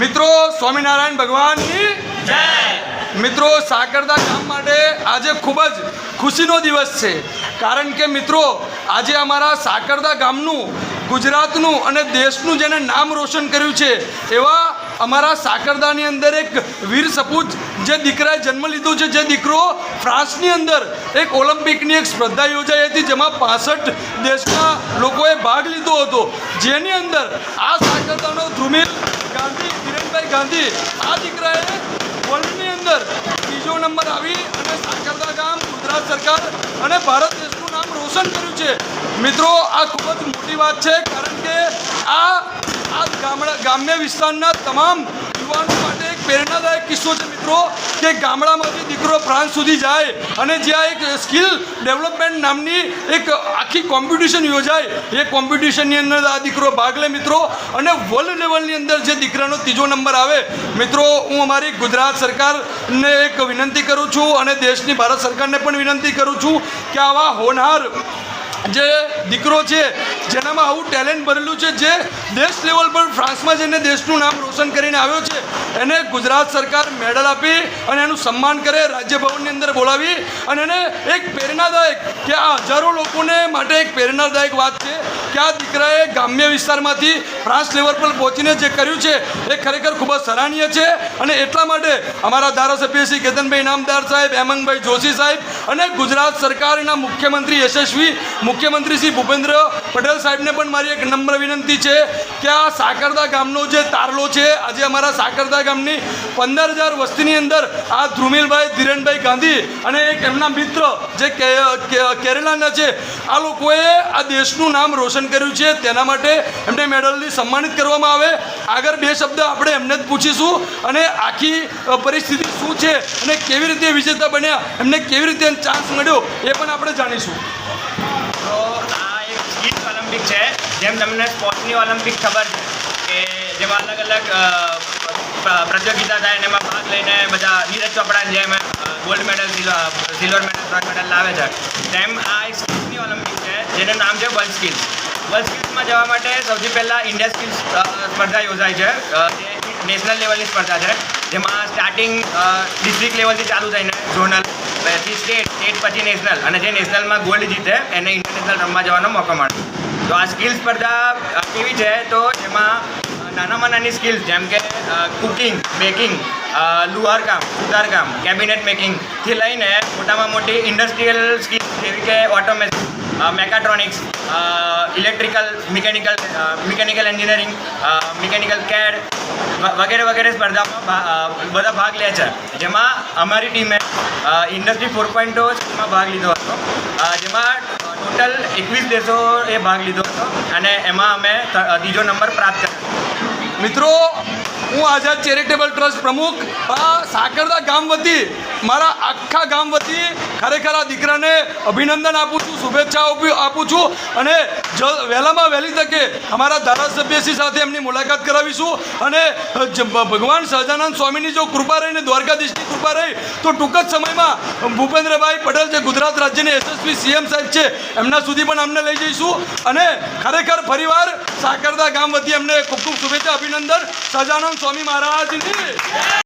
મિત્રો, સ્વામિનારાયણ ભગવાનની મિત્રો સાકરદા ગામ માટે આજે ખૂબ જ ખુશીનો દિવસ છે. કારણ કે મિત્રો, આજે અમારા સાકરદા ગામનું, ગુજરાતનું અને દેશનું જેને નામ રોશન કર્યું છે, એવા અમારા સાકરદાની અંદર એક વીર સપૂત જે દીકરાએ જન્મ લીધો છે, જે દીકરો ફ્રાન્સની અંદર એક ઓલિમ્પિકની એક સ્પર્ધા યોજાઈ હતી, જેમાં પાસઠ દેશના લોકોએ હતો. જેની અંદર આ સાક્ષરતાનો ધ્રુમિલ ગાંધી, કિરણભાઈ ગાંધી, આ દીકરાએ વર્લ્ડની અંદર બીજો નંબર આવી અને સાક્ષરતા ગામ, ગુજરાત સરકાર અને ભારત દેશનું નામ રોશન કર્યું છે. મિત્રો, આ ખૂબ જ મોટી વાત છે, કારણ કે આ આ ગામડા ગ્રામ્ય વિસ્તારના તમામ યુવાનો પ્રેરણાદાયક કિસ્સો છે મિત્રો કે ગામડામાંથી દીકરો ફ્રાન્સ સુધી જાય અને જ્યાં એક સ્કિલ ડેવલપમેન્ટ નામની એક આખી કોમ્પિટિશન યોજાય, એ કોમ્પિટિશનની અંદર આ દીકરો ભાગ લે મિત્રો. અને વર્લ્ડ લેવલની અંદર જે દીકરાનો ત્રીજો નંબર આવે, મિત્રો, હું અમારી ગુજરાત સરકારને એક વિનંતી કરું છું અને દેશની ભારત સરકારને પણ વિનંતી કરું છું કે આવા હોનહાર જે દીકરો છે, જેનામાં આવું ટેલેન્ટ ભરેલું છે, જે દેશ લેવલ પર ફ્રાન્સમાં જઈને દેશનું નામ રોશન કરીને આવ્યો છે એને ગુજરાત સરકાર મેડલ આપી અને એનું સન્માન કરે રાજ્ય ભવનની અંદર બોલાવી અને એને એક પ્રેરણાદાયક કે આ હજારો લોકોને માટે એક પ્રેરણાદાયક વાત છે કે આ દીકરાએ ગ્રામ્ય વિસ્તારમાંથી ફ્રાન્સ લેવલ પર પહોંચીને જે કર્યું છે, એ ખરેખર ખૂબ જ સરાહનીય છે. અને એટલા માટે અમારા ધારાસભ્ય શ્રી કેતનભાઈ નામદાર સાહેબ હેમંતભાઈ જોશી સાહેબ અને ગુજરાત સરકારના મુખ્યમંત્રી યશસ્વી, મુખ્યમંત્રી શ્રી ભૂપેન્દ્ર પટેલ સાહેબને પણ મારી એક નમ્ર વિનંતી છે કે આ સાકરદા ગામનો જે તારલો છે, આજે અમારા સાકરદા ગામની પંદર હજાર વસ્તીની અંદર આ ધ્રુમિલભાઈ, ધીરેનભાઈ ગાંધી અને એક એમના મિત્ર જે કેરેલાના છે, આ લોકોએ આ દેશનું નામ રોશન કર્યું છે. તેના માટે એમને મેડલથી સન્માનિત કરવામાં આવે. આગળ બે શબ્દ આપણે એમને જ પૂછીશું અને આખી પરિસ્થિતિ શું છે અને કેવી રીતે વિજેતા બન્યા, એમને કેવી રીતે ચાન્સ મળ્યો એ પણ આપણે જાણીશું. આ એક સ્કીટ ઓલિમ્પિક છે, જેમ તમને સ્પોર્ટ્સની ઓલિમ્પિક ખબર છે, કે જેમાં અલગ અલગ પ્રતિયોગિતા થાય અને એમાં ભાગ લઈને બધા નીરજ ચોપડાની જેમ gold medal silver medal bronze medal લાવે છે. તેમ આ એક સ્કિલ્સની ઓલિમ્પિક છે, જેનું નામ છે વર્લ્ડ સ્કિલ્સ વર્લ્ડ સ્કિલ્સમાં જવા માટે સૌથી પહેલાં ઇન્ડિયા સ્કિલ્સ સ્પર્ધા યોજાય છે જે નેશનલ લેવલની સ્પર્ધા છે. જેમાં સ્ટાર્ટિંગ ડિસ્ટ્રિક્ટ લેવલથી ચાલુ થઈને ઝોનલ પછી સ્ટેટ સ્ટેટ પછી નેશનલ અને જે નેશનલમાં ગોલ્ડ જીતે, એને ઇન્ટરનેશનલ રમવા જવાનો મોકો મળે. તો આ સ્કિલ સ્પર્ધા કેવી છે? તો એમાં નાનામાં નાની સ્કિલ્સ જેમ કે કુકિંગ બેકિંગ લુહાર સુતારકામ સુતાર કામ કેબિનેટ મેકિંગથી લઈને મોટામાં મોટી ઇન્ડસ્ટ્રીયલ સ્કીલ જેવી કે automation mechatronics electrical mechanical mechanical engineering mechanical CAD વગેરે વગેરે સ્પર્ધામાં બધા ભાગ લે છે. જેમાં અમારી ટીમે ઇન્ડસ્ટ્રી ફોર પોઈન્ટમાં ભાગ લીધો હતો. જેમાં ટોટલ એકવીસ દેશોએ ભાગ લીધો હતો. અને એમાં અમે ત્રીજો નંબર પ્રાપ્ત કર્યો. મિત્રો હું આઝાદ ચેરિટેબલ ટ્રસ્ટ પ્રમુખ સાકરદા ગામ વતી મારા આખા ગામ વતી ખરેખર આ દીકરાને અભિનંદન આપું છું શુભેચ્છાઓ આપું- છું અને જ વહેલામાં વહેલી તકે અમારા ધારાસભ્યશ્રી સાથે એમની મુલાકાત કરાવીશું અને ભગવાન સહજાનંદ સ્વામીની જો કૃપા રહીને દ્વારકાધીશની કૃપા રહી, તો ટૂંક જ સમયમાં ભૂપેન્દ્રભાઈ પટેલ જે ગુજરાત રાજ્યના યશસ્વી સીએમ સાહેબ છે, એમના સુધી પણ અમને લઈ જઈશું અને ખરેખર ફરીવાર સાકરદા ગામ વતી એમને ખૂબ ખૂબ શુભેચ્છા, અભિનંદન. સહજાનંદ સ્વામી મહારાજની.